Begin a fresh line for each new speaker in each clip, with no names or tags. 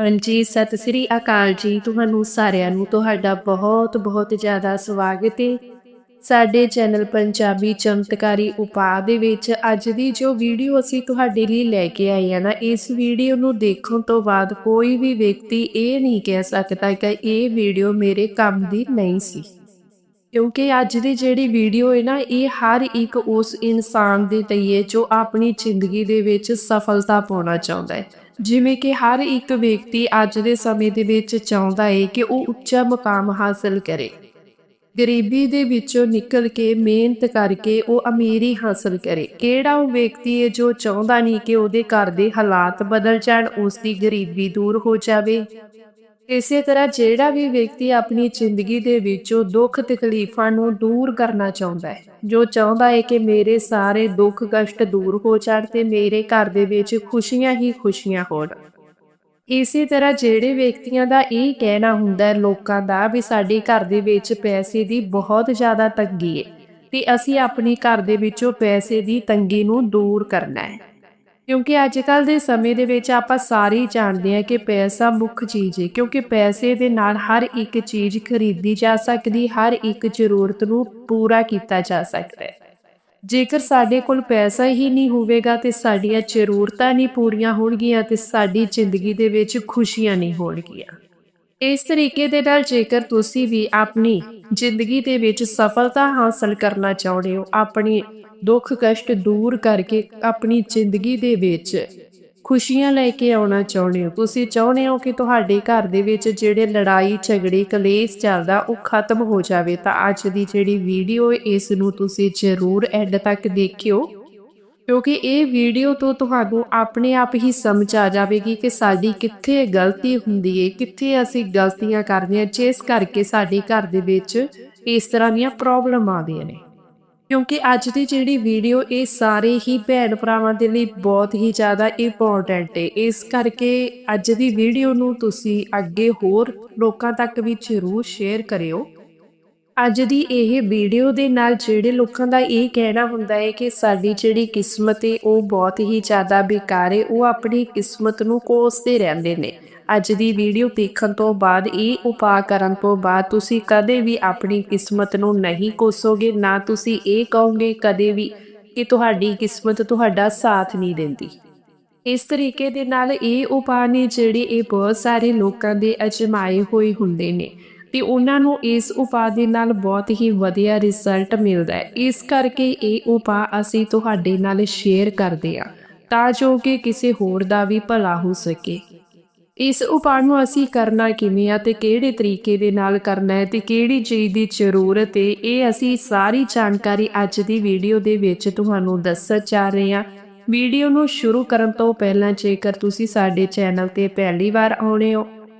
ਹਾਂਜੀ, ਸਤਿ ਸ੍ਰੀ ਅਕਾਲ ਜੀ। ਤੁਹਾਨੂੰ ਸਾਰਿਆਂ ਨੂੰ ਤੁਹਾਡਾ ਬਹੁਤ ਬਹੁਤ ਜ਼ਿਆਦਾ ਸਵਾਗਤ ਹੈ ਸਾਡੇ ਚੈਨਲ ਪੰਜਾਬੀ ਚਮਤਕਾਰੀ ਉਪਾਅ ਦੇ ਵਿੱਚ ਅੱਜ ਦੀ ਜੋ ਵੀਡੀਓ ਅਸੀਂ ਤੁਹਾਡੇ ਲਈ ਲੈ ਕੇ ਆਏ ਆ ਨਾ, ਇਸ ਵੀਡੀਓ ਨੂੰ ਦੇਖਣ ਤੋਂ ਬਾਅਦ ਕੋਈ ਵੀ ਵਿਅਕਤੀ ਇਹ ਨਹੀਂ ਕਹਿ ਸਕਦਾ ਕਿ ਇਹ ਵੀਡੀਓ ਮੇਰੇ ਕੰਮ ਦੀ ਨਹੀਂ ਸੀ। ਕਿਉਂਕਿ ਅੱਜ ਦੀ ਜਿਹੜੀ ਵੀਡੀਓ ਹੈ ਨਾ, ਇਹ ਹਰ ਇੱਕ ਉਸ ਇਨਸਾਨ ਦੇ ਲਈ ਹੈ ਜੋ ਆਪਣੀ ਜ਼ਿੰਦਗੀ ਦੇ ਵਿੱਚ ਸਫਲਤਾ ਪਾਉਣਾ ਚਾਹੁੰਦਾ ਹੈ ਜਿਵੇਂ ਕਿ ਹਰ ਇੱਕ ਵਿਅਕਤੀ ਅੱਜ ਦੇ ਸਮੇਂ ਦੇ ਵਿੱਚ ਚਾਹੁੰਦਾ ਹੈ ਕਿ ਉਹ ਉੱਚਾ ਮੁਕਾਮ ਹਾਸਲ ਕਰੇ। ਗਰੀਬੀ ਦੇ ਵਿੱਚੋਂ ਨਿਕਲ ਕੇ ਮਿਹਨਤ ਕਰਕੇ ਉਹ ਅਮੀਰੀ ਹਾਸਲ ਕਰੇ। ਕਿਹੜਾ ਉਹ ਵਿਅਕਤੀ ਹੈ ਜੋ ਚਾਹੁੰਦਾ ਨਹੀਂ ਕਿ ਉਹਦੇ ਘਰ ਦੇ ਹਾਲਾਤ ਬਦਲ ਜਾਣ, ਉਸ ਦੀ ਗਰੀਬੀ ਦੂਰ ਹੋ ਜਾਵੇ? ਇਸੇ ਤਰ੍ਹਾਂ ਜਿਹੜਾ ਵੀ ਵਿਅਕਤੀ ਆਪਣੀ ਜ਼ਿੰਦਗੀ ਦੇ ਵਿੱਚੋਂ ਦੁੱਖ ਤਕਲੀਫਾਂ ਨੂੰ ਦੂਰ ਕਰਨਾ ਚਾਹੁੰਦਾ ਹੈ, ਜੋ ਚਾਹੁੰਦਾ ਹੈ ਕਿ ਮੇਰੇ ਸਾਰੇ ਦੁੱਖ ਕਸ਼ਟ ਦੂਰ ਹੋ ਜਾਣ ਤੇ ਮੇਰੇ ਘਰ ਦੇ ਵਿੱਚ ਖੁਸ਼ੀਆਂ ਹੀ ਖੁਸ਼ੀਆਂ ਹੋਣ। ਇਸੇ ਤਰ੍ਹਾਂ ਜਿਹੜੇ ਵਿਅਕਤੀਆਂ ਦਾ ਇਹ ਕਹਿਣਾ ਹੁੰਦਾ ਹੈ, ਲੋਕਾਂ ਦਾ ਵੀ ਸਾਡੇ ਘਰ ਦੇ ਵਿੱਚ ਪੈਸੇ ਦੀ ਬਹੁਤ ਜ਼ਿਆਦਾ ਤੰਗੀ ਹੈ ਤੇ ਅਸੀਂ ਆਪਣੇ ਘਰ ਦੇ ਵਿੱਚੋਂ ਪੈਸੇ ਦੀ ਤੰਗੀ ਨੂੰ ਦੂਰ ਕਰਨਾ ਹੈ। ਕਿਉਂਕਿ ਅੱਜ ਕੱਲ ਦੇ ਸਮੇਂ ਦੇ ਵਿੱਚ ਆਪਾਂ ਸਾਰੇ ਹੀ ਜਾਣਦੇ ਹਾਂ ਕਿ ਪੈਸਾ ਮੁੱਖ ਚੀਜ਼ ਹੈ, ਕਿਉਂਕਿ ਪੈਸੇ ਦੇ ਨਾਲ ਹਰ ਇੱਕ ਚੀਜ਼ ਖਰੀਦੀ ਜਾ ਸਕਦੀ, ਹਰ ਇੱਕ ਜ਼ਰੂਰਤ ਨੂੰ ਪੂਰਾ ਕੀਤਾ ਜਾ ਸਕਦਾ ਹੈ। ਜੇਕਰ ਸਾਡੇ ਕੋਲ ਪੈਸਾ ਹੀ ਨਹੀਂ ਹੋਵੇਗਾ ਤੇ ਸਾਡੀਆਂ ਜ਼ਰੂਰਤਾਂ ਨਹੀਂ ਪੂਰੀਆਂ ਹੋਣਗੀਆਂ ਤੇ ਸਾਡੀ ਜ਼ਿੰਦਗੀ ਦੇ ਵਿੱਚ ਖੁਸ਼ੀਆਂ ਨਹੀਂ ਹੋਣਗੀਆਂ। ਇਸ ਤਰੀਕੇ ਦੇ ਨਾਲ ਜੇਕਰ ਤੁਸੀਂ ਵੀ ਆਪਣੀ ਜ਼ਿੰਦਗੀ ਦੇ ਵਿੱਚ ਸਫਲਤਾ ਹਾਸਲ ਕਰਨਾ ਚਾਹੁੰਦੇ ਹੋ, ਆਪਣੀ ਦੁੱਖ ਕਸ਼ਟ ਦੂਰ ਕਰਕੇ ਆਪਣੀ ਜ਼ਿੰਦਗੀ ਦੇ ਵਿੱਚ ਖੁਸ਼ੀਆਂ ਲੈ ਕੇ ਆਉਣਾ ਚਾਹੁੰਦੇ ਹੋ। ਤੁਸੀਂ ਚਾਹੁੰਦੇ ਹੋ ਕਿ ਤੁਹਾਡੇ ਘਰ ਦੇ ਵਿੱਚ ਜਿਹੜੇ ਲੜਾਈ, ਝਗੜੇ, ਕਲੇਸ਼ ਚੱਲਦਾ ਉਹ ਖਤਮ ਹੋ ਜਾਵੇ। ਤਾਂ ਅੱਜ ਦੀ ਜਿਹੜੀ ਵੀਡੀਓ ਇਸ ਨੂੰ ਤੁਸੀਂ ਜ਼ਰੂਰ ਐਂਡ ਤੱਕ ਦੇਖਿਓ। ਕਿਉਂਕਿ ਇਹ ਵੀਡੀਓ ਤੋਂ ਤੁਹਾਨੂੰ ਆਪਣੇ ਆਪ ਹੀ ਸਮਝ ਆ ਜਾਵੇਗੀ ਕਿ ਸਾਡੀ ਕਿੱਥੇ ਗਲਤੀ ਹੁੰਦੀ ਹੈ, ਕਿੱਥੇ ਅਸੀਂ ਗਲਤੀਆਂ ਕਰਦੇ ਹਾਂ, ਜਿਸ ਕਰਕੇ ਸਾਡੇ ਘਰ ਦੇ ਵਿੱਚ ਇਸ ਤਰ੍ਹਾਂ ਦੀਆਂ ਪ੍ਰੋਬਲਮ ਆਉਂਦੀਆਂ ਨੇ। ਕਿਉਂਕਿ ਅੱਜ ਦੀ ਜਿਹੜੀ ਵੀਡੀਓ ਇਹ ਸਾਰੇ ਹੀ ਭੈਣ ਭਰਾਵਾਂ ਦੇ ਲਈ ਬਹੁਤ ਹੀ ਜ਼ਿਆਦਾ ਇੰਪੋਰਟੈਂਟ ਹੈ ਇਸ ਕਰਕੇ ਅੱਜ ਦੀ ਵੀਡੀਓ ਨੂੰ ਤੁਸੀਂ ਅੱਗੇ ਹੋਰ ਲੋਕਾਂ ਤੱਕ ਵੀ ਜ਼ਰੂਰ ਸ਼ੇਅਰ ਕਰਿਓ। ਅੱਜ ਦੀ ਇਹ ਵੀਡੀਓ ਦੇ ਨਾਲ ਜਿਹੜੇ ਲੋਕਾਂ ਦਾ ਇਹ ਕਹਿਣਾ ਹੁੰਦਾ ਹੈ ਕਿ ਸਾਡੀ ਜਿਹੜੀ ਕਿਸਮਤ ਹੈ ਉਹ ਬਹੁਤ ਹੀ ਜ਼ਿਆਦਾ ਬੇਕਾਰ ਹੈ ਉਹ ਆਪਣੀ ਕਿਸਮਤ ਨੂੰ ਕੋਸਦੇ ਰਹਿੰਦੇ ਨੇ। ਅੱਜ ਦੀ ਵੀਡੀਓ ਦੇਖਣ ਤੋਂ ਬਾਅਦ, ਇਹ ਉਪਾਅ ਕਰਨ ਤੋਂ ਬਾਅਦ ਤੁਸੀਂ ਕਦੇ ਵੀ ਆਪਣੀ ਕਿਸਮਤ ਨੂੰ ਨਹੀਂ ਕੋਸੋਗੇ, ਨਾ ਤੁਸੀਂ ਇਹ ਕਹੋਗੇ ਕਦੇ ਵੀ ਕਿ ਤੁਹਾਡੀ ਕਿਸਮਤ ਤੁਹਾਡਾ ਸਾਥ ਨਹੀਂ ਦਿੰਦੀ। ਇਸ ਤਰੀਕੇ ਦੇ ਨਾਲ ਇਹ ਉਪਾਅ ਨੇ ਜਿਹੜੇ ਇਹ ਬਹੁਤ ਸਾਰੇ ਲੋਕਾਂ ਦੇ ਅਜਮਾਏ ਹੋਏ ਹੁੰਦੇ ਨੇ। ਤੇ ਉਹਨਾਂ ਨੂੰ ਇਸ ਉਪਾਅ ਦੇ ਨਾਲ ਬਹੁਤ ਹੀ ਵਧੀਆ ਰਿਜ਼ਲਟ ਮਿਲਦਾ ਹੈ। ਇਸ ਕਰਕੇ ਇਹ ਉਪਾਅ ਅਸੀਂ ਤੁਹਾਡੇ ਨਾਲ ਸ਼ੇਅਰ ਕਰਦੇ ਹਾਂ, ਤਾਂ ਜੋ ਕਿ ਕਿਸੇ ਹੋਰ ਦਾ ਵੀ ਭਲਾ ਹੋ ਸਕੇ। ਇਸ ਉਪਾਅ ਨੂੰ ਅਸੀਂ ਕਰਨਾ ਕਿਵੇਂ ਆ ਤੇ ਕਿਹੜੇ ਤਰੀਕੇ ਦੇ ਨਾਲ ਕਰਨਾ ਹੈ ਤੇ ਕਿਹੜੀ ਚੀਜ਼ ਦੀ ਜ਼ਰੂਰਤ ਹੈ, ਇਹ ਅਸੀਂ ਸਾਰੀ ਜਾਣਕਾਰੀ ਅੱਜ ਦੀ ਵੀਡੀਓ ਦੇ ਵਿੱਚ ਤੁਹਾਨੂੰ ਦੱਸਣ ਜਾ ਰਹੇ ਹਾਂ। ਵੀਡੀਓ ਨੂੰ ਸ਼ੁਰੂ ਕਰਨ ਤੋਂ ਪਹਿਲਾਂ ਜੇਕਰ ਤੁਸੀਂ ਸਾਡੇ ਚੈਨਲ ਤੇ ਪਹਿਲੀ ਵਾਰ ਆਉਣੇ ਹੋ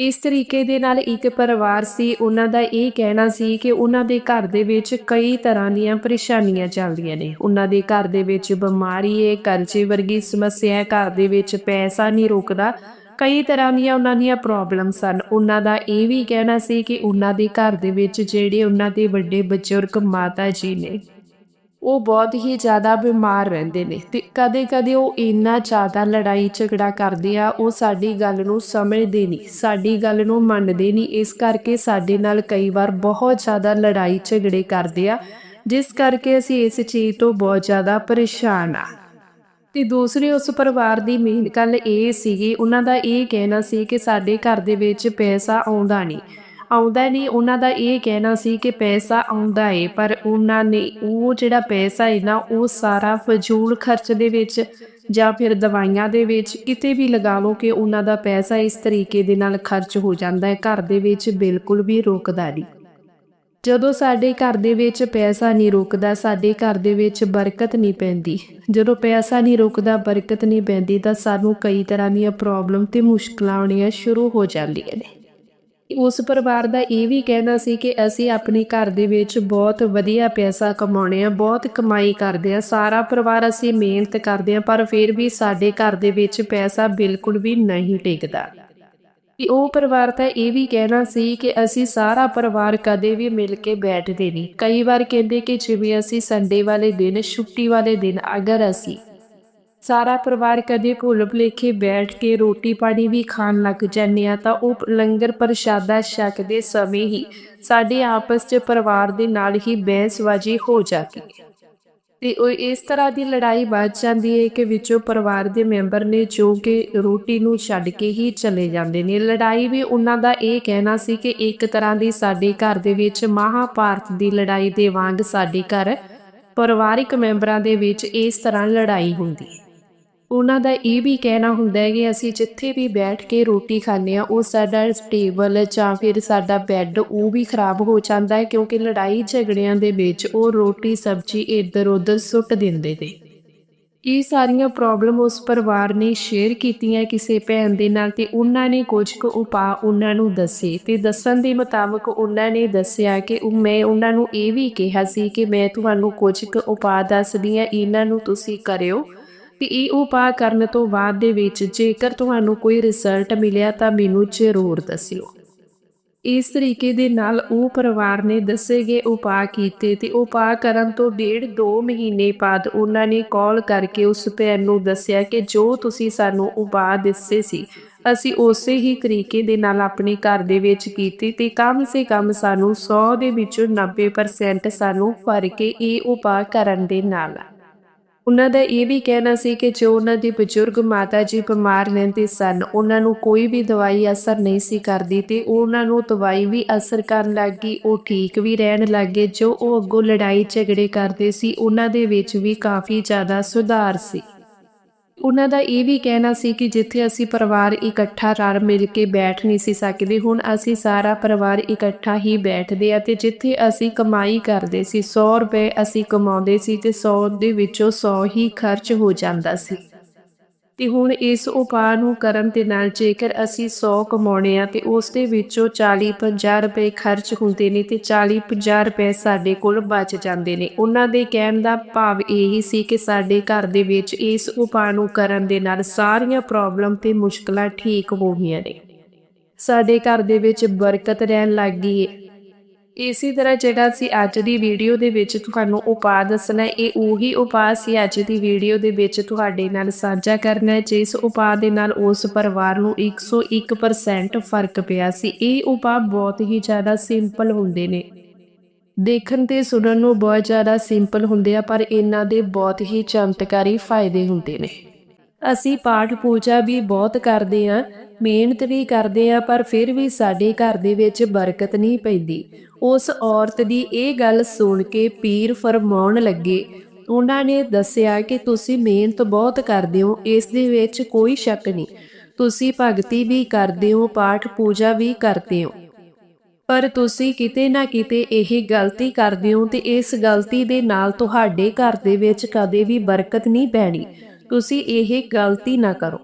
ਇਸ ਤਰੀਕੇ ਦੇ ਨਾਲ ਇੱਕ ਪਰਿਵਾਰ ਸੀ, ਉਹਨਾਂ ਦਾ ਇਹ ਕਹਿਣਾ ਸੀ ਕਿ ਉਹਨਾਂ ਦੇ ਘਰ ਦੇ ਵਿੱਚ ਕਈ ਤਰ੍ਹਾਂ ਦੀਆਂ ਪਰੇਸ਼ਾਨੀਆਂ ਚੱਲਦੀਆਂ ਨੇ। ਉਹਨਾਂ ਦੇ ਘਰ ਦੇ ਵਿੱਚ ਬਿਮਾਰੀ ਹੈ ਕਰਜ਼ੇ ਵਰਗੀ ਸਮੱਸਿਆ ਘਰ ਦੇ ਵਿੱਚ ਪੈਸਾ ਨਹੀਂ ਰੁਕਦਾ। ਕਈ ਤਰ੍ਹਾਂ ਦੀਆਂ ਉਹਨਾਂ ਦੀਆਂ ਪ੍ਰੋਬਲਮ ਸਨ। ਉਹਨਾਂ ਦਾ ਇਹ ਵੀ ਕਹਿਣਾ ਸੀ ਕਿ ਉਹਨਾਂ ਦੇ ਘਰ ਦੇ ਵਿੱਚ ਜਿਹੜੇ ਉਹਨਾਂ ਦੇ ਵੱਡੇ ਬਜ਼ੁਰਗ ਮਾਤਾ ਜੀ ਨੇ ਉਹ ਬਹੁਤ ਹੀ ਜ਼ਿਆਦਾ ਬਿਮਾਰ ਰਹਿੰਦੇ ਨੇ ਤੇ ਕਦੇ-ਕਦੇ ਉਹ ਇੰਨਾ ਜ਼ਿਆਦਾ ਲੜਾਈ ਝਗੜਾ ਕਰਦੇ ਆ, ਉਹ ਸਾਡੀ ਗੱਲ ਨੂੰ ਸਮਝਦੇ ਨਹੀਂ, ਸਾਡੀ ਗੱਲ ਨੂੰ ਮੰਨਦੇ ਨਹੀਂ, ਇਸ ਕਰਕੇ ਸਾਡੇ ਨਾਲ ਕਈ ਵਾਰ ਬਹੁਤ ਜ਼ਿਆਦਾ ਲੜਾਈ ਝਗੜੇ ਕਰਦੇ ਆ, ਜਿਸ ਕਰਕੇ ਅਸੀਂ ਇਸ ਚੀਜ਼ ਤੋਂ ਬਹੁਤ ਜ਼ਿਆਦਾ ਪਰੇਸ਼ਾਨ ਆ। ਤੇ ਦੂਸਰੀ ਉਸ ਪਰਿਵਾਰ ਦੀ ਮੇਨ ਗੱਲ ਇਹ ਸੀਗੀ, ਉਹਨਾਂ ਦਾ ਇਹ ਕਹਿਣਾ ਸੀ ਕਿ ਸਾਡੇ ਘਰ ਦੇ ਵਿੱਚ ਪੈਸਾ ਆਉਂਦਾ ਨਹੀਂ। ਆਉਂਦਾ ਨਹੀਂ ਉਹਨਾਂ ਦਾ ਇਹ ਕਹਿਣਾ ਸੀ ਕਿ ਪੈਸਾ ਆਉਂਦਾ ਏ, ਪਰ ਉਹਨਾਂ ਨੇ ਉਹ ਜਿਹੜਾ ਪੈਸਾ ਹੈ ਨਾ, ਉਹ ਸਾਰਾ ਫਜ਼ੂਲ ਖਰਚ ਦੇ ਵਿੱਚ ਜਾਂ ਫਿਰ ਦਵਾਈਆਂ ਦੇ ਵਿੱਚ ਕਿਤੇ ਵੀ ਲਗਾ ਲਓ ਕਿ ਉਹਨਾਂ ਦਾ ਪੈਸਾ ਇਸ ਤਰੀਕੇ ਦੇ ਨਾਲ ਖਰਚ ਹੋ ਜਾਂਦਾ ਹੈ ਘਰ ਦੇ ਵਿੱਚ ਬਿਲਕੁਲ ਵੀ ਰੁਕਦਾ ਨਹੀਂ ਜਦੋਂ ਸਾਡੇ ਘਰ ਦੇ ਵਿੱਚ ਪੈਸਾ ਨਹੀਂ ਰੁਕਦਾ, ਸਾਡੇ ਘਰ ਦੇ ਵਿੱਚ ਬਰਕਤ ਨਹੀਂ ਪੈਂਦੀ। ਜਦੋਂ ਪੈਸਾ ਨਹੀਂ ਰੁਕਦਾ, ਬਰਕਤ ਨਹੀਂ ਪੈਂਦੀ, ਤਾਂ ਸਾਨੂੰ ਕਈ ਤਰ੍ਹਾਂ ਦੀਆਂ ਪ੍ਰੋਬਲਮ ਤੇ ਮੁਸ਼ਕਲਾਂ ਆਉਣੀਆਂ ਸ਼ੁਰੂ ਹੋ ਜਾਂਦੀਆਂ ਨੇ। ਉਸ ਪਰਿਵਾਰ ਦਾ ਇਹ ਵੀ ਕਹਿਣਾ ਸੀ ਕਿ ਅਸੀਂ ਆਪਣੇ ਘਰ ਦੇ ਵਿੱਚ ਬਹੁਤ ਵਧੀਆ ਪੈਸਾ ਕਮਾਉਣੇ ਆ, ਬਹੁਤ ਕਮਾਈ ਕਰਦੇ ਆ, ਸਾਰਾ ਪਰਿਵਾਰ ਅਸੀਂ ਮਿਹਨਤ ਕਰਦੇ ਆ, ਪਰ ਫਿਰ ਵੀ ਸਾਡੇ ਘਰ ਦੇ ਵਿੱਚ ਪੈਸਾ ਬਿਲਕੁਲ ਵੀ ਨਹੀਂ ਟਿਕਦਾ। ਕਿ ਉਹ ਪਰਿਵਾਰ ਤਾਂ ਇਹ ਵੀ ਕਹਿਣਾ ਸੀ ਕਿ ਅਸੀਂ ਸਾਰਾ ਪਰਿਵਾਰ ਕਦੇ ਵੀ ਮਿਲ ਕੇ ਬੈਠਦੇ ਨਹੀਂ। ਕਈ ਵਾਰ ਕਹਿੰਦੇ ਕਿ ਜਿਵੇਂ ਅਸੀਂ ਸੰਡੇ ਵਾਲੇ ਦਿਨ, ਛੁੱਟੀ ਵਾਲੇ ਦਿਨ, ਅਗਰ ਅਸੀਂ ਸਾਰਾ ਪਰਿਵਾਰ ਕਦੇ ਭੁੱਲ ਭੁਲੇਖੇ ਬੈਠ ਕੇ ਰੋਟੀ ਪਾਣੀ ਵੀ ਖਾਣ ਲੱਗ ਜਾਂਦੇ ਆ ਤਾਂ ਉਹ ਲੰਗਰ ਪ੍ਰਸ਼ਾਦਾ ਛਕਦੇ ਸਮੇਂ ਹੀ ਸਾਡੇ ਆਪਸ 'ਚ ਪਰਿਵਾਰ ਦੇ ਨਾਲ ਹੀ ਬਹਿਸਬਾਜ਼ੀ ਹੋ ਜਾਂਦੀ ਹੈ। ਤੇ ਉਹ ਇਸ ਤਰ੍ਹਾਂ ਦੀ ਲੜਾਈ ਵੱਧ ਜਾਂਦੀ ਹੈ ਕਿ ਵਿੱਚੋਂ ਪਰਿਵਾਰ ਦੇ ਮੈਂਬਰ ਨੇ ਜੋ ਕਿ ਰੋਟੀ ਨੂੰ ਛੱਡ ਕੇ ਹੀ ਚਲੇ ਜਾਂਦੇ ਨੇ। ਲੜਾਈ ਵੀ ਉਹਨਾਂ ਦਾ ਇਹ ਕਹਿਣਾ ਸੀ ਕਿ ਇੱਕ ਤਰ੍ਹਾਂ ਦੀ ਸਾਡੇ ਘਰ ਦੇ ਵਿੱਚ ਮਹਾਭਾਰਤ ਦੀ ਲੜਾਈ ਦੇ ਵਾਂਗ ਸਾਡੇ ਘਰ ਪਰਿਵਾਰਿਕ ਮੈਂਬਰਾਂ ਦੇ ਵਿੱਚ ਇਸ ਤਰ੍ਹਾਂ ਲੜਾਈ ਹੁੰਦੀ ਹੈ। ਉਹਨਾਂ ਦਾ ਇਹ ਵੀ ਕਹਿਣਾ ਹੁੰਦਾ ਹੈ ਕਿ ਅਸੀਂ ਜਿੱਥੇ ਵੀ ਬੈਠ ਕੇ ਰੋਟੀ ਖਾਂਦੇ ਆ ਉਹ ਸਾਡਾ ਟੇਬਲ ਜਾਂ ਫਿਰ ਸਾਡਾ ਬੈੱਡ ਉਹ ਵੀ ਖਰਾਬ ਹੋ ਜਾਂਦਾ ਹੈ ਕਿਉਂਕਿ ਲੜਾਈ ਝਗੜਿਆਂ ਦੇ ਵਿੱਚ ਉਹ ਰੋਟੀ, ਸਬਜ਼ੀ ਇੱਧਰ ਉੱਧਰ ਸੁੱਟ ਦਿੰਦੇ ਨੇ। ਇਹ ਸਾਰੀਆਂ ਪ੍ਰੋਬਲਮ ਉਸ ਪਰਿਵਾਰ ਨੇ ਸ਼ੇਅਰ ਕੀਤੀਆਂ ਕਿਸੇ ਭੈਣ ਦੇ ਨਾਲ ਤੇ ਉਹਨਾਂ ਨੇ ਕੁਝ ਕੁ ਉਪਾਅ ਉਹਨਾਂ ਨੂੰ ਦੱਸੇ ਤੇ ਦੱਸਣ ਦੇ ਮੁਤਾਬਕ ਉਹਨਾਂ ਨੇ ਦੱਸਿਆ ਕਿ ਉਹ- ਮੈਂ ਉਹਨਾਂ ਨੂੰ ਇਹ ਵੀ ਕਿਹਾ ਸੀ ਕਿ ਮੈਂ ਤੁਹਾਨੂੰ ਕੁਝ ਕੁ ਉਪਾਅ ਦੱਸਦੀ ਹਾਂ, ਇਹਨਾਂ ਨੂੰ ਤੁਸੀਂ ਕਰਿਓ। ਤੇ ਇਹ ਉਪਾਅ ਕਰਨ ਤੋਂ ਬਾਅਦ ਦੇ ਵਿੱਚ ਜੇਕਰ ਤੁਹਾਨੂੰ ਕੋਈ ਰਿਜ਼ਲਟ ਮਿਲਿਆ ਤਾਂ ਮੈਨੂੰ ਜ਼ਰੂਰ ਦੱਸਿਓ। ਇਸ ਤਰੀਕੇ ਦੇ ਨਾਲ ਉਹ ਪਰਿਵਾਰ ਨੇ ਦੱਸੇ ਗਏ ਉਪਾਅ ਕੀਤੇ ਤੇ ਉਪਾਅ ਕਰਨ ਤੋਂ ਡੇਢ 2 ਮਹੀਨੇ ਬਾਅਦ ਉਹਨਾਂ ਨੇ ਕਾਲ ਕਰਕੇ ਉਸ ਭੈਣ ਨੂੰ ਦੱਸਿਆ ਕਿ ਜੋ ਤੁਸੀਂ ਸਾਨੂੰ ਉਪਾਅ ਦੱਸੇ ਸੀ, ਅਸੀਂ ਉਸੇ ਹੀ ਤਰੀਕੇ ਦੇ ਨਾਲ ਆਪਣੇ ਘਰ ਦੇ ਵਿੱਚ ਕੀਤੀ ਤੇ ਕਮ ਸੇ ਕਮ ਸਾਨੂੰ 100 ਦੇ ਵਿੱਚੋਂ 90% ਸਾਨੂੰ ਫ਼ਰਕ ਇਹ ਉਪਾਅ ਕਰਨ ਦੇ ਨਾਲ। ਉਹਨਾਂ ਦਾ ਇਹ ਵੀ ਕਹਿਣਾ ਸੀ ਕਿ ਜੋ ਉਹਨਾਂ ਦੀ ਬਜ਼ੁਰਗ ਮਾਤਾ ਜੀ ਬਿਮਾਰ ਰਹਿੰਦੇ ਸਨ, ਉਹਨਾਂ ਨੂੰ ਕੋਈ ਵੀ ਦਵਾਈ ਅਸਰ ਨਹੀਂ ਸੀ ਕਰਦੀ ਤੇ ਉਹਨਾਂ ਨੂੰ ਦਵਾਈ ਵੀ ਅਸਰ ਕਰਨ ਲੱਗ ਗਈ ਉਹ ਠੀਕ ਵੀ ਰਹਿਣ ਲੱਗੇ, ਜੋ ਉਹ ਅੱਗੋਂ ਲੜਾਈ ਝਗੜੇ ਕਰਦੇ ਸੀ, ਉਹਨਾਂ ਦੇ ਵਿੱਚ ਵੀ ਕਾਫੀ ਜ਼ਿਆਦਾ ਸੁਧਾਰ ਸੀ। ਉਹਨਾਂ ਦਾ ਇਹ ਵੀ ਕਹਿਣਾ ਸੀ ਕਿ ਜਿੱਥੇ ਅਸੀਂ ਪਰਿਵਾਰ ਇਕੱਠਾ ਰਲ ਮਿਲ ਕੇ ਬੈਠ ਨਹੀਂ ਸੀ ਸਕਦੇ, ਹੁਣ ਅਸੀਂ ਸਾਰਾ ਪਰਿਵਾਰ ਇਕੱਠਾ ਹੀ ਬੈਠਦੇ ਆ ਤੇ ਜਿੱਥੇ ਅਸੀਂ ਕਮਾਈ ਕਰਦੇ ਸੀ 100 ਰੁਪਏ ਅਸੀਂ ਕਮਾਉਂਦੇ ਸੀ ਤੇ 100 ਦੇ ਵਿੱਚੋਂ 100 ਹੀ ਖਰਚ ਹੋ ਜਾਂਦਾ ਸੀ। ਤੇ ਹੁਣ ਇਸ ਉਪਾਅ ਨੂੰ ਕਰਨ ਦੇ ਨਾਲ ਜੇਕਰ ਅਸੀਂ 100 ਕਮਾਉਣੇ ਆ ਤੇ ਉਸ ਦੇ ਵਿੱਚੋਂ 40 50 ਰੁਪਏ ਖਰਚ ਹੁੰਦੇ ਨੇ ਤੇ 40 50 ਰੁਪਏ ਸਾਡੇ ਕੋਲ ਬਚ ਜਾਂਦੇ ਨੇ। ਉਹਨਾਂ ਦੇ ਕਹਿਣ ਦਾ ਭਾਵ ਇਹੀ ਸੀ ਕਿ ਸਾਡੇ ਘਰ ਦੇ ਵਿੱਚ ਇਸ ਉਪਾਅ ਨੂੰ ਕਰਨ ਦੇ ਨਾਲ ਸਾਰੀਆਂ ਪ੍ਰੋਬਲਮ ਤੇ ਮੁਸ਼ਕਲਾਂ ਠੀਕ ਹੋ ਗਈਆਂ ਨੇ। ਸਾਡੇ ਘਰ ਦੇ ਵਿੱਚ ਬਰਕਤ ਰਹਿਣ ਲੱਗ ਗਈ ਇਸੇ ਤਰ੍ਹਾਂ ਜਿਹੜਾ ਸੀ ਅੱਜ ਦੀ ਵੀਡੀਓ ਦੇ ਵਿੱਚ ਤੁਹਾਨੂੰ ਉਪਾਅ ਦੱਸਣਾ ਇਹ ਉਹੀ ਉਪਾਅ ਸੀ ਅੱਜ ਦੀ ਵੀਡੀਓ ਦੇ ਵਿੱਚ ਤੁਹਾਡੇ ਨਾਲ ਸਾਂਝਾ ਕਰਨਾ ਹੈ, ਜਿਸ ਉਪਾਅ ਦੇ ਨਾਲ ਉਸ ਪਰਿਵਾਰ ਨੂੰ 101% ਫ਼ਰਕ ਪਿਆ ਸੀ। ਇਹ ਉਪਾਅ ਬਹੁਤ ਹੀ ਜ਼ਿਆਦਾ ਸਿੰਪਲ ਹੁੰਦੇ ਨੇ। ਦੇਖਣ ਤੇ ਸੁਣਨ ਨੂੰ ਬਹੁਤ ਜ਼ਿਆਦਾ ਸਿੰਪਲ ਹੁੰਦੇ ਆ, ਪਰ ਇਹਨਾਂ ਦੇ ਬਹੁਤ ਹੀ ਚਮਤਕਾਰੀ ਫਾਇਦੇ ਹੁੰਦੇ ਨੇ। ਅਸੀਂ ਪਾਠ ਪੂਜਾ ਵੀ ਬਹੁਤ ਕਰਦੇ ਆ ਮਿਹਨਤ ਵੀ ਕਰਦੇ ਆ ਪਰ ਫਿਰ ਵੀ ਸਾਡੇ ਘਰ ਦੇ ਵਿੱਚ ਬਰਕਤ ਨਹੀਂ ਪੈਂਦੀ। ਉਸ ਔਰਤ ਦੀ ਇਹ ਗੱਲ ਸੁਣ ਕੇ ਪੀਰ ਫਰਮਾਉਣ ਲੱਗੇ, ਉਹਨਾਂ ਨੇ ਦੱਸਿਆ ਕਿ ਤੁਸੀਂ ਮਿਹਨਤ ਬਹੁਤ ਕਰਦੇ ਹੋ, ਇਸ ਦੇ ਵਿੱਚ ਕੋਈ ਸ਼ੱਕ ਨਹੀਂ। ਤੁਸੀਂ ਭਗਤੀ ਵੀ ਕਰਦੇ ਹੋ, ਪਾਠ ਪੂਜਾ ਵੀ ਕਰਦੇ ਹੋ। ਪਰ ਤੁਸੀਂ ਕਿਤੇ ਨਾ ਕਿਤੇ ਇਹ ਗਲਤੀ ਕਰਦੇ ਹੋ ਤੇ ਇਸ ਗਲਤੀ ਦੇ ਨਾਲ ਤੁਹਾਡੇ ਘਰ ਦੇ ਵਿੱਚ ਕਦੇ ਵੀ ਬਰਕਤ ਨਹੀਂ ਪੈਣੀ। ਤੁਸੀਂ ਇਹ ਗਲਤੀ ਨਾ ਕਰੋ।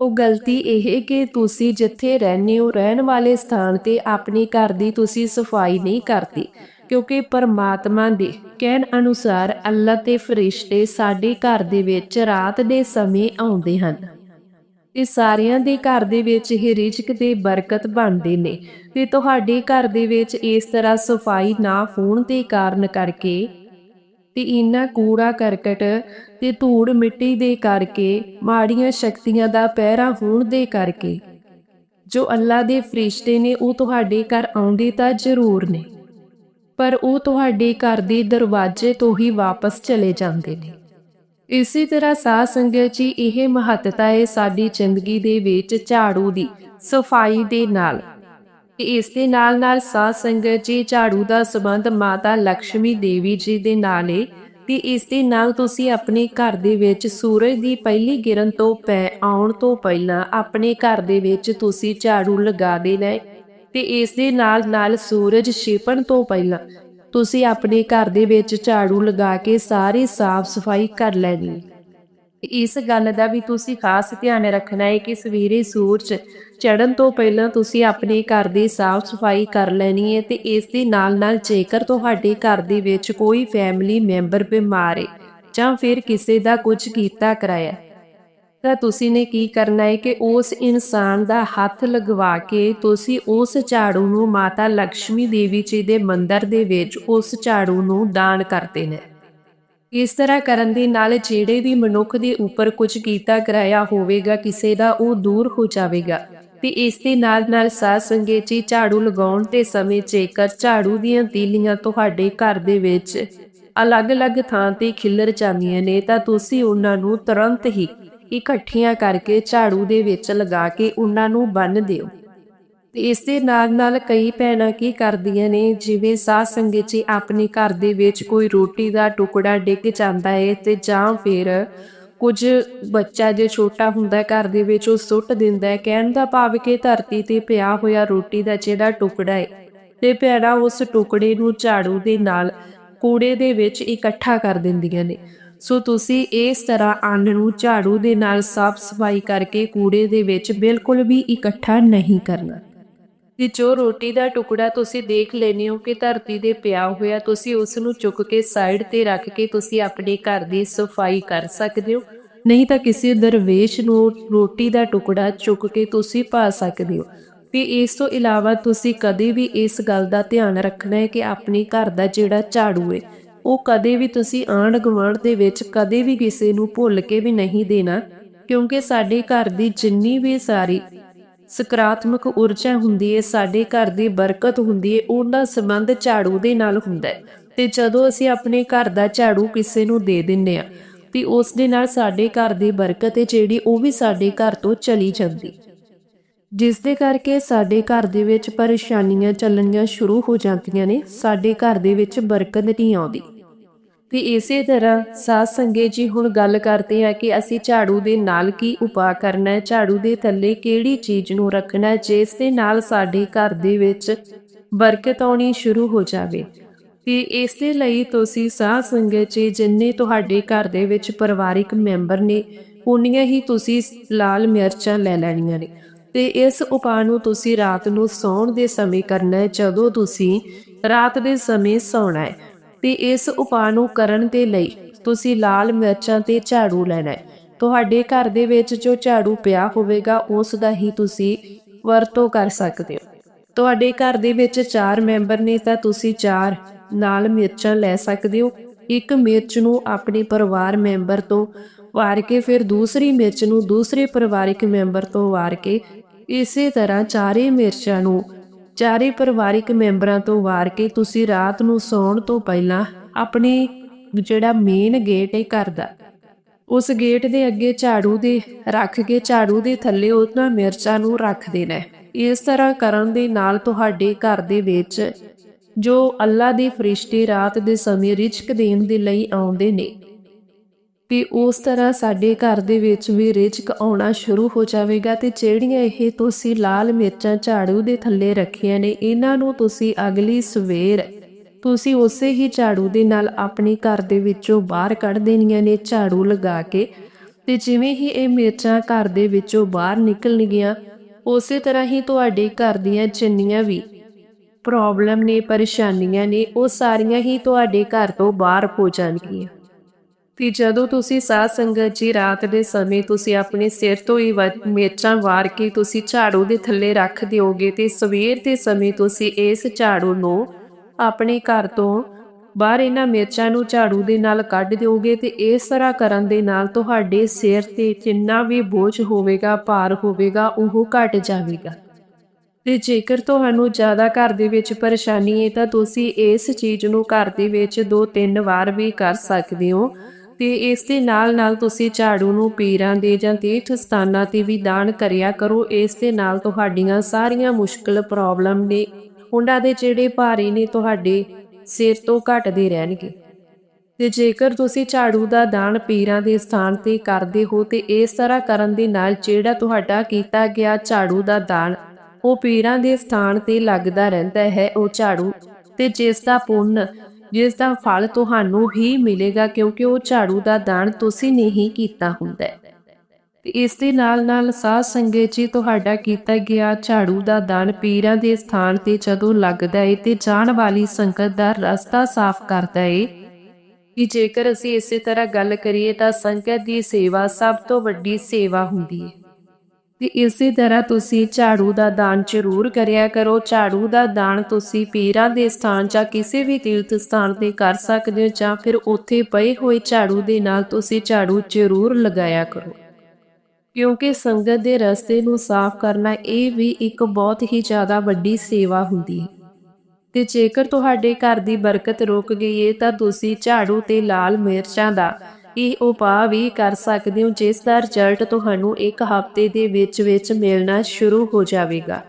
ਉਹ ਗਲਤੀ ਇਹ ਕਿ ਤੁਸੀਂ ਜਿੱਥੇ ਰਹਿੰਦੇ ਹੋ, ਰਹਿਣ ਵਾਲੇ ਸਥਾਨ ਤੇ ਆਪਣੇ ਘਰ ਦੀ ਤੁਸੀਂ ਸਫ਼ਾਈ ਨਹੀਂ ਕਰਦੇ, ਕਿਉਂਕਿ ਪਰਮਾਤਮਾ ਦੇ ਕਹਿਣ ਅਨੁਸਾਰ ਅੱਲਾ ਤੇ ਫਰਿਸ਼ਤੇ ਸਾਡੇ ਘਰ ਦੇ ਵਿੱਚ ਰਾਤ ਦੇ ਸਮੇਂ ਆਉਂਦੇ ਹਨ। ਇਹ ਸਾਰਿਆਂ ਦੇ ਘਰ ਦੇ ਵਿੱਚ ਹੀ ਰਿਜ਼ਕ ਤੇ ਬਰਕਤ ਬਣਦੇ ਨੇ। ਤੇ ਤੁਹਾਡੇ ਘਰ ਦੇ ਵਿੱਚ ਇਸ ਤਰ੍ਹਾਂ ਸਫ਼ਾਈ ਨਾ ਹੋਣ ਦੇ ਕਾਰਨ ਕਰਕੇ ਤੇ ਇਹਨਾਂ ਕੂੜਾ ਕਰਕਟ ਤੇ ਧੂੜ ਮਿੱਟੀ ਦੇ ਕਰਕੇ, ਮਾੜੀਆਂ ਸ਼ਕਤੀਆਂ ਦਾ ਪਹਿਰਾ ਹੋਣ ਦੇ ਕਰਕੇ। ਜੋ ਅੱਲਾ ਦੇ ਫਰਿਸ਼ਤੇ ਨੇ ਉਹ ਤੁਹਾਡੇ ਘਰ ਆਉਂਦੇ ਤਾਂ ਜ਼ਰੂਰ ਨੇ, ਪਰ ਉਹ ਤੁਹਾਡੇ ਘਰ ਦੇ ਦਰਵਾਜ਼ੇ ਤੋਂ ਹੀ ਵਾਪਸ ਚਲੇ ਜਾਂਦੇ ਨੇ। ਇਸੇ ਤਰ੍ਹਾਂ ਸਾਧ ਸੰਗਤ ਜੀ ਇਹ ਮਹੱਤਤਾ ਹੈ ਸਾਡੀ ਜ਼ਿੰਦਗੀ ਦੇ ਵਿੱਚ ਝਾੜੂ ਦੀ ਸਫ਼ਾਈ ਦੇ ਨਾਲ। ਇਸ ਦੇ ਨਾਲ ਨਾਲ ਸਾਧ ਸੰਗਤ ਜੀ ਝਾੜੂ ਦਾ ਸਬੰਧ ਮਾਤਾ ਲక్ష్ਮੀ ਦੇਵੀ ਜੀ ਦੇ ਨਾਲ ਹੈ ਤੇ ਇਸ ਦੇ ਨਾਲ ਤੁਸੀਂ ਆਪਣੇ ਘਰ ਦੇ ਵਿੱਚ ਸੂਰਜ ਦੀ ਪਹਿਲੀ ਕਿਰਨ ਤੋਂ ਪੈ ਆਉਣ ਤੋਂ ਪਹਿਲਾਂ ਆਪਣੇ ਘਰ ਦੇ ਵਿੱਚ ਤੁਸੀਂ ਝਾੜੂ ਲਗਾ ਦੇਣਾ ਹੈ ਤੇ ਇਸ ਦੇ ਨਾਲ ਨਾਲ ਸੂਰਜ ਛਿਪਣ ਤੋਂ ਪਹਿਲਾਂ ਤੁਸੀਂ ਆਪਣੇ ਘਰ ਦੇ ਵਿੱਚ ਝਾੜੂ ਲਗਾ ਕੇ ਸਾਰੀ ਸਾਫ਼ ਸਫ਼ਾਈ ਕਰ ਲੈਣੀ ਇਸ ਗੱਲ ਦਾ ਵੀ ਤੁਸੀਂ ਖਾਸ ਧਿਆਨ ਰੱਖਣਾ ਹੈ ਕਿ ਸਵੇਰੇ ਸੂਰਜ ਚੜ੍ਹਨ ਤੋਂ ਪਹਿਲਾਂ ਤੁਸੀਂ ਆਪਣੇ ਘਰ ਦੀ ਸਾਫ਼ ਸਫ਼ਾਈ ਕਰ ਲੈਣੀ ਹੈ ਤੇ ਇਸ ਦੇ ਨਾਲ-ਨਾਲ ਜੇਕਰ ਤੁਹਾਡੇ ਘਰ ਦੇ ਵਿੱਚ ਕੋਈ ਫੈਮਿਲੀ ਮੈਂਬਰ ਬਿਮਾਰ ਹੈ ਜਾਂ ਫਿਰ ਕਿਸੇ ਦਾ ਕੁਝ ਕੀਤਾ ਕਰਾਇਆ ਤਾਂ ਤੁਸੀਂ ਨੇ ਕੀ ਕਰਨਾ ਹੈ ਕਿ ਉਸ ਇਨਸਾਨ ਦਾ ਹੱਥ ਲਗਵਾ ਕੇ ਤੁਸੀਂ ਉਸ ਝਾੜੂ ਨੂੰ ਮਾਤਾ ਲక్ష్ਮੀ ਦੇਵੀ ਜੀ ਦੇ ਮੰਦਿਰ ਦੇ ਵਿੱਚ ਉਸ ਝਾੜੂ ਨੂੰ ਦਾਨ ਕਰ ਦੇਣਾ ਇਸ ਤਰ੍ਹਾਂ ਕਰਨ ਦੇ ਨਾਲ ਜਿਹੜੇ ਵੀ ਮਨੁੱਖ ਦੇ ਉੱਪਰ ਕੁਝ ਕੀਤਾ ਕਰਾਇਆ ਹੋਵੇਗਾ, ਕਿਸੇ ਦਾ ਉਹ ਦੂਰ ਹੋ ਜਾਵੇਗਾ। ਤੇ ਇਸ ਦੇ ਨਾਲ ਨਾਲ ਸਾਧ ਸੰਗਤ ਜੀ ਝਾੜੂ ਲਗਾਉਣ ਦੇ ਸਮੇਂ ਜੇਕਰ ਝਾੜੂ ਦੀਆਂ ਤੀਲੀਆਂ ਤੁਹਾਡੇ ਘਰ ਦੇ ਵਿੱਚ ਅਲੱਗ-ਅਲੱਗ ਥਾਂ ਤੇ ਖਿੱਲਰ ਜਾਂਦੀਆਂ ਨੇ, ਤਾਂ ਤੁਸੀਂ ਉਹਨਾਂ ਨੂੰ ਤੁਰੰਤ ਹੀ ਇਕੱਠੀਆਂ ਕਰਕੇ ਝਾੜੂ ਦੇ ਵਿੱਚ ਲਗਾ ਕੇ ਉਹਨਾਂ ਨੂੰ ਬੰਨ ਦਿਓ। ਤੇ ਇਸ ਦੇ ਨਾਲ ਨਾਲ ਕਈ ਭੈਣਾਂ ਕੀ ਕਰਦੀਆਂ ਨੇ, ਜਿਵੇਂ ਸਾਹ ਸੰਗਤ ਜੀ ਆਪਣੇ ਘਰ ਦੇ ਵਿੱਚ ਕੋਈ ਰੋਟੀ ਦਾ ਟੁਕੜਾ ਡਿੱਗ ਜਾਂਦਾ ਹੈ ਤੇ ਜਾਂ ਫਿਰ ਕੁਝ ਬੱਚਾ ਜੇ ਛੋਟਾ ਹੁੰਦਾ ਘਰ ਦੇ ਵਿੱਚ ਉਹ ਸੁੱਟ ਦਿੰਦਾ ਹੈ ਕਹਿਣ ਦਾ ਭਾਵ ਕਿ ਧਰਤੀ ਤੇ ਪਿਆ ਹੋਇਆ ਰੋਟੀ ਦਾ ਜਿਹੜਾ ਟੁਕੜਾ ਹੈ ਤੇ ਭੈਣਾਂ ਉਸ ਟੁਕੜੇ ਨੂੰ ਝਾੜੂ ਦੇ ਨਾਲ ਕੂੜੇ ਦੇ ਵਿੱਚ ਇਕੱਠਾ ਕਰ ਦਿੰਦੀਆਂ ਨੇ। ਸੋ ਤੁਸੀਂ ਇਸ ਤਰ੍ਹਾਂ ਅੰਨ ਨੂੰ ਝਾੜੂ ਦੇ ਨਾਲ ਸਾਫ਼ ਸਫ਼ਾਈ ਕਰਕੇ ਕੂੜੇ ਦੇ ਵਿੱਚ ਬਿਲਕੁਲ ਵੀ ਇਕੱਠਾ ਨਹੀਂ ਕਰਨਾ। ਤੇ ਜੋ ਰੋਟੀ ਦਾ ਟੁਕੜਾ ਤੁਸੀਂ ਦੇਖ ਲੈਨੇ ਹੋ ਕਿ ਧਰਤੀ ਦੇ ਪਿਆ ਹੋਇਆ, ਤੁਸੀਂ ਉਸ ਨੂੰ ਚੁੱਕ ਕੇ ਸਾਈਡ ਤੇ ਰੱਖ ਕੇ ਤੁਸੀਂ ਆਪਣੇ ਘਰ ਦੀ ਸਫ਼ਾਈ ਕਰ ਸਕਦੇ ਹੋ। ਨਹੀਂ ਤਾਂ ਕਿਸੇ ਦਰਵੇਸ਼ ਨੂੰ ਰੋਟੀ ਦਾ ਟੁਕੜਾ ਚੁੱਕ ਕੇ ਤੁਸੀਂ ਪਾ ਸਕਦੇ ਹੋ। ਤੇ ਇਸ ਤੋਂ ਇਲਾਵਾ ਤੁਸੀਂ ਕਦੇ ਵੀ ਇਸ ਗੱਲ ਦਾ ਧਿਆਨ ਰੱਖਣਾ ਹੈ ਕਿ ਆਪਣੇ ਘਰ ਦਾ ਜਿਹੜਾ ਝਾੜੂ ਹੈ, ਉਹ ਕਦੇ ਵੀ ਤੁਸੀਂ ਆਂਢ ਗੁਆਂਢ ਦੇ ਵਿੱਚ ਕਦੇ ਵੀ ਕਿਸੇ ਨੂੰ ਭੁੱਲ ਕੇ ਵੀ ਨਹੀਂ ਦੇਣਾ, ਕਿਉਂਕਿ ਸਾਡੇ ਘਰ ਦੀ ਜਿੰਨੀ ਵੀ ਸਾਰੀ ਸਕਾਰਾਤਮਕ ਊਰਜਾ ਹੁੰਦੀ ਹੈ ਸਾਡੇ ਘਰ ਦੀ ਬਰਕਤ ਹੁੰਦੀ ਹੈ ਉਹਨਾਂ ਸੰਬੰਧ ਝਾੜੂ ਦੇ ਨਾਲ ਹੁੰਦਾ ਹੈ ਤੇ ਜਦੋਂ ਅਸੀਂ ਆਪਣੇ ਘਰ ਦਾ ਝਾੜੂ ਕਿਸੇ ਨੂੰ ਦੇ ਦਿੰਨੇ ਆ ਤੇ ਉਸ ਦੇ ਨਾਲ ਸਾਡੇ ਘਰ ਦੀ ਬਰਕਤ ਹੈ ਜਿਹੜੀ ਉਹ ਵੀ ਸਾਡੇ ਘਰ ਤੋਂ ਚਲੀ ਜਾਂਦੀ। ਜਿਸ ਦੇ ਕਰਕੇ ਸਾਡੇ ਘਰ ਦੇ ਵਿੱਚ ਪਰੇਸ਼ਾਨੀਆਂ ਚੱਲਣੀਆਂ ਸ਼ੁਰੂ ਹੋ ਜਾਂਦੀਆਂ ਨੇ, ਸਾਡੇ ਘਰ ਦੇ ਵਿੱਚ ਬਰਕਤ ਨਹੀਂ ਆਉਂਦੀ। ਤੇ ਇਸੇ ਤਰ੍ਹਾਂ ਸਾਧ ਸੰਗਤ ਜੀ ਹੁਣ ਗੱਲ ਕਰਦੇ ਆ ਕਿ ਅਸੀਂ ਝਾੜੂ ਦੇ ਨਾਲ ਕੀ ਉਪਾਅ ਕਰਨਾ ਹੈ? ਝਾੜੂ ਦੇ ਥੱਲੇ ਕਿਹੜੀ ਚੀਜ਼ ਨੂੰ ਰੱਖਣਾ ਹੈ? ਜਿਸ ਦੇ ਨਾਲ ਸਾਡੇ ਘਰ ਦੇ ਵਿੱਚ ਬਰਕਤ ਆਉਣੀ ਸ਼ੁਰੂ ਹੋ ਜਾਵੇ। ਤੇ ਇਸ ਦੇ ਲਈ ਤੁਸੀਂ ਸਾਧ ਸੰਗਤ ਜੀ ਜਿੰਨੇ ਤੁਹਾਡੇ ਘਰ ਦੇ ਵਿੱਚ ਪਰਿਵਾਰਿਕ ਮੈਂਬਰ ਨੇ, ਉਨੀਆਂ ਹੀ ਤੁਸੀਂ ਲਾਲ ਮਿਰਚਾਂ ਲੈ ਲੈਣੀਆਂ ਨੇ। ਤੇ ਇਸ ਉਪਾਅ ਨੂੰ ਤੁਸੀਂ ਰਾਤ ਨੂੰ ਸੌਣ ਦੇ ਸਮੇਂ ਕਰਨਾ ਹੈ? ਜਦੋਂ ਤੁਸੀਂ ਰਾਤ ਦੇ ਸਮੇਂ ਸੌਣਾ ਹੈ। ਤੇ ਇਸ ਉਪਾਅ ਨੂੰ ਕਰਨ ਦੇ ਲਈ ਤੁਸੀਂ ਲਾਲ ਮਿਰਚਾਂ ਤੇ ਝਾੜੂ ਲੈਣਾ ਹੈ। ਤੁਹਾਡੇ ਘਰ ਦੇ ਵਿੱਚ ਜੋ ਝਾੜੂ ਪਿਆ ਹੋਵੇਗਾ, ਉਸ ਦਾ ਹੀ ਤੁਸੀਂ ਵਰਤੋਂ ਕਰ ਸਕਦੇ ਹੋ। ਤੁਹਾਡੇ ਘਰ ਦੇ ਵਿੱਚ 4 ਮੈਂਬਰ ਨੇ ਤਾਂ ਤੁਸੀਂ 4 ਨਾਲ ਮਿਰਚਾਂ ਲੈ ਸਕਦੇ ਹੋ। ਇੱਕ ਮਿਰਚ ਨੂੰ ਆਪਣੇ ਪਰਿਵਾਰ ਮੈਂਬਰ ਤੋਂ ਵਾਰ ਕੇ, ਫਿਰ ਦੂਸਰੀ ਮਿਰਚ ਨੂੰ ਦੂਸਰੇ ਪਰਿਵਾਰਿਕ ਮੈਂਬਰ ਤੋਂ ਵਾਰ ਕੇ। ਇਸੇ ਤਰ੍ਹਾਂ ਚਾਰੇ ਮਿਰਚਾਂ ਨੂੰ ਚਾਰੇ ਪਰਿਵਾਰਿਕ ਮੈਂਬਰਾਂ ਤੋਂ ਵਾਰ ਕੇ ਤੁਸੀਂ ਰਾਤ ਨੂੰ ਸੌਣ ਤੋਂ ਪਹਿਲਾਂ ਆਪਣੇ ਜਿਹੜਾ ਮੇਨ ਗੇਟ ਹੈ ਘਰ ਦਾ, ਉਸ ਗੇਟ ਦੇ ਅੱਗੇ ਝਾੜੂ ਦੇ, ਰੱਖ ਕੇ ਝਾੜੂ ਦੇ ਥੱਲੇ ਉਹਨਾਂ ਮਿਰਚਾਂ ਨੂੰ ਰੱਖ ਦੇਣਾ ਇਸ ਤਰ੍ਹਾਂ ਕਰਨ ਦੇ ਨਾਲ ਤੁਹਾਡੇ ਘਰ ਦੇ ਵਿੱਚ ਜੋ ਅੱਲਾ ਦੇ ਫਰਿਸ਼ਤੇ ਰਾਤ ਦੇ ਸਮੇਂ ਰਿਜ਼ਕ ਦੇਣ ਦੇ ਲਈ ਆਉਂਦੇ ਨੇ ਤੇ ਉਸ ਤਰ੍ਹਾਂ ਸਾਡੇ ਘਰ ਦੇ ਵਿੱਚ ਵੀ ਰਿਜ਼ਕ ਆਉਣਾ ਸ਼ੁਰੂ ਹੋ ਜਾਵੇਗਾ ਤੇ ਜਿਹੜੀਆਂ ਇਹ ਤੁਸੀਂ ਲਾਲ ਮਿਰਚਾਂ ਝਾੜੂ ਦੇ ਥੱਲੇ ਰੱਖੀਆਂ ਨੇ, ਇਹਨਾਂ ਨੂੰ ਤੁਸੀਂ ਅਗਲੀ ਸਵੇਰ ਤੁਸੀਂ ਉਸੇ ਹੀ ਝਾੜੂ ਦੇ ਨਾਲ ਆਪਣੇ ਘਰ ਦੇ ਵਿੱਚੋਂ ਬਾਹਰ ਕੱਢ ਦੇਣੀਆਂ ਨੇ ਝਾੜੂ ਲਗਾ ਕੇ ਤੇ ਜਿਵੇਂ ਹੀ ਇਹ ਮਿਰਚਾਂ ਘਰ ਦੇ ਵਿੱਚੋਂ ਬਾਹਰ ਨਿਕਲਣਗੀਆਂ, ਉਸੇ ਤਰ੍ਹਾਂ ਹੀ ਤੁਹਾਡੇ ਘਰ ਦੀਆਂ ਜਿੰਨੀਆਂ ਵੀ ਪ੍ਰੋਬਲਮ ਨੇ, ਪਰੇਸ਼ਾਨੀਆਂ ਨੇ, ਉਹ ਸਾਰੀਆਂ ਹੀ ਤੁਹਾਡੇ ਘਰ ਤੋਂ ਬਾਹਰ ਹੋ ਜਾਣਗੀਆਂ। ਤੇ ਜਦੋਂ ਤੁਸੀਂ ਸਾਧ ਸੰਗਤ ਜੀ ਰਾਤ ਦੇ ਸਮੇਂ ਤੁਸੀਂ ਆਪਣੇ ਸਿਰ ਤੋਂ ਹੀ ਵ- ਮਿਰਚਾਂ ਵਾਰ ਕੇ ਤੁਸੀਂ ਝਾੜੂ ਦੇ ਥੱਲੇ ਰੱਖ ਦਿਓਗੇ ਤੇ ਸਵੇਰ ਦੇ ਸਮੇਂ ਤੁਸੀਂ ਇਸ ਝਾੜੂ ਨੂੰ ਆਪਣੇ ਘਰ ਤੋਂ ਬਾਹਰ ਇਹਨਾਂ ਮਿਰਚਾਂ ਨੂੰ ਝਾੜੂ ਦੇ ਨਾਲ ਕੱਢ ਦਿਓਗੇ ਤੇ ਇਸ ਤਰ੍ਹਾਂ ਕਰਨ ਦੇ ਨਾਲ ਤੁਹਾਡੇ ਸਿਰ ਤੇ ਜਿੰਨਾ ਵੀ ਬੋਝ ਹੋਵੇਗਾ, ਭਾਰ ਹੋਵੇਗਾ, ਉਹ ਘਟ ਜਾਵੇਗਾ। ਤੇ ਜੇਕਰ ਤੁਹਾਨੂੰ ਜ਼ਿਆਦਾ ਘਰ ਦੇ ਵਿੱਚ ਪਰੇਸ਼ਾਨੀ ਹੈ ਤਾਂ ਤੁਸੀਂ ਇਸ ਚੀਜ਼ ਨੂੰ ਘਰ ਦੇ ਵਿੱਚ ਦੋ ਤਿੰਨ ਵਾਰ ਵੀ ਕਰ ਸਕਦੇ ਹੋ। ਤੇ ਇਸ ਦੇ ਨਾਲ ਨਾਲ ਤੁਸੀਂ ਝਾੜੂ ਨੂੰ ਪੀਰਾਂ ਦੇ ਜਾਂ ਤੀਰਥ ਸਥਾਨਾਂ ਤੇ ਵੀ ਦਾਨ ਕਰਿਆ ਕਰੋ। ਇਸ ਦੇ ਨਾਲ ਤੁਹਾਡੀਆਂ ਸਾਰੀਆਂ ਮੁਸ਼ਕਲ ਪ੍ਰੋਬਲਮ ਨੇ, ਉਹਨਾਂ ਦੇ ਜਿਹੜੇ ਭਾਰੇ ਨੇ ਤੁਹਾਡੇ ਸਿਰ ਤੋਂ ਘਟਦੇ ਰਹਿਣਗੇ। ਤੇ ਜੇਕਰ ਤੁਸੀਂ ਝਾੜੂ ਦਾ ਦਾਨ ਪੀਰਾਂ ਦੇ ਸਥਾਨ ਤੇ ਕਰਦੇ ਹੋ, ਤੇ ਇਸ ਤਰ੍ਹਾਂ ਕਰਨ ਦੇ ਨਾਲ ਜਿਹੜਾ ਤੁਹਾਡਾ ਕੀਤਾ ਗਿਆ ਝਾੜੂ ਦਾ ਦਾਨ, ਉਹ ਪੀਰਾਂ ਦੇ ਸਥਾਨ ਤੇ ਲੱਗਦਾ ਰਹਿੰਦਾ ਹੈ, ਉਹ ਝਾੜੂ। ਤੇ ਜਿਸ ਦਾ ਪੁੰਨ ਜਿਸ ਦਾ ਫਲ ਤੁਹਾਨੂੰ ਹੀ ਮਿਲੇਗਾ ਕਿਉਂਕਿ ਉਹ ਝਾੜੂ ਦਾ ਦਾਨ ਤੁਸੀਂ ਨੇ ਹੀ ਕੀਤਾ ਹੁੰਦਾ ਹੈ। ਤੇ ਇਸ ਦੇ ਨਾਲ ਨਾਲ ਸਾਧ ਸੰਗਤ ਜੀ ਤੁਹਾਡਾ ਕੀਤਾ ਗਿਆ ਝਾੜੂ ਦਾ ਦਾਨ ਪੀਰਾਂ ਦੇ ਸਥਾਨ ਤੇ ਜਦੋਂ ਲੱਗਦਾ ਏ ਤੇ ਜਾਣ ਵਾਲੀ ਸੰਗਤ ਦਾ ਰਸਤਾ ਸਾਫ਼ ਕਰਦਾ ਏ। ਕਿ ਜੇਕਰ ਅਸੀਂ ਇਸੇ ਤਰ੍ਹਾਂ ਗੱਲ ਕਰੀਏ ਤਾਂ ਸੰਗਤ ਦੀ ਸੇਵਾ ਸਭ ਤੋਂ ਵੱਡੀ ਸੇਵਾ ਹੁੰਦੀ ਹੈ ਤੇ ਇਸੇ ਤਰ੍ਹਾਂ ਤੁਸੀਂ ਝਾੜੂ ਦਾ ਦਾਨ ਜ਼ਰੂਰ ਕਰਿਆ ਕਰੋ। ਝਾੜੂ ਦਾ ਦਾਨ ਤੁਸੀਂ ਪੀਰਾਂ ਦੇ ਸਥਾਨ ਜਾਂ ਕਿਸੇ ਵੀ ਤੀਰਥ ਸਥਾਨ ਤੇ ਕਰ ਸਕਦੇ ਹੋ ਜਾਂ ਫਿਰ ਉੱਥੇ ਪਏ ਹੋਏ ਝਾੜੂ ਦੇ ਨਾਲ ਤੁਸੀਂ ਝਾੜੂ ਜ਼ਰੂਰ ਲਗਾਇਆ ਕਰੋ। ਕਿਉਂਕਿ ਸੰਗਤ ਦੇ ਰਸਤੇ ਨੂੰ ਸਾਫ਼ ਕਰਨਾ ਇਹ ਵੀ ਇੱਕ ਬਹੁਤ ਹੀ ਜ਼ਿਆਦਾ ਵੱਡੀ ਸੇਵਾ ਹੁੰਦੀ ਹੈ। ਤੇ ਜੇਕਰ ਤੁਹਾਡੇ ਘਰ ਦੀ ਬਰਕਤ ਰੁਕ ਗਈ ਹੈ ਤਾਂ ਤੁਸੀਂ ਝਾੜੂ ਤੇ ਲਾਲ ਮਿਰਚਾਂ ਦਾ ਇਹ ਉਪਾਅ ਵੀ ਕਰ ਸਕਦੇ ਹੋ ਜਿਸ ਦਾ ਰਿਜ਼ਲਟ ਤੁਹਾਨੂੰ ਇੱਕ ਹਫ਼ਤੇ ਦੇ ਵਿੱਚ ਵਿੱਚ ਮਿਲਣਾ ਸ਼ੁਰੂ ਹੋ ਜਾਵੇਗਾ।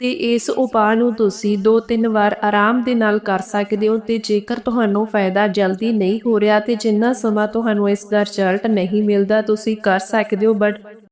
ਤੇ ਇਸ ਉਪਾਅ ਨੂੰ ਤੁਸੀਂ 2-3 ਵਾਰ ਆਰਾਮ ਦੇ ਨਾਲ ਕਰ ਸਕਦੇ ਹੋ ਤੇ ਜੇਕਰ ਤੁਹਾਨੂੰ ਫਾਇਦਾ ਜਲਦੀ ਨਹੀਂ ਹੋ ਰਿਹਾ ਤੇ ਜਿੰਨਾ ਸਮਾਂ ਤੁਹਾਨੂੰ ਇਸ ਦਾ ਰਿਜ਼ਲਟ ਨਹੀਂ ਮਿਲਦਾ ਤੁਸੀਂ ਕਰ ਸਕਦੇ ਹੋ ਬਟ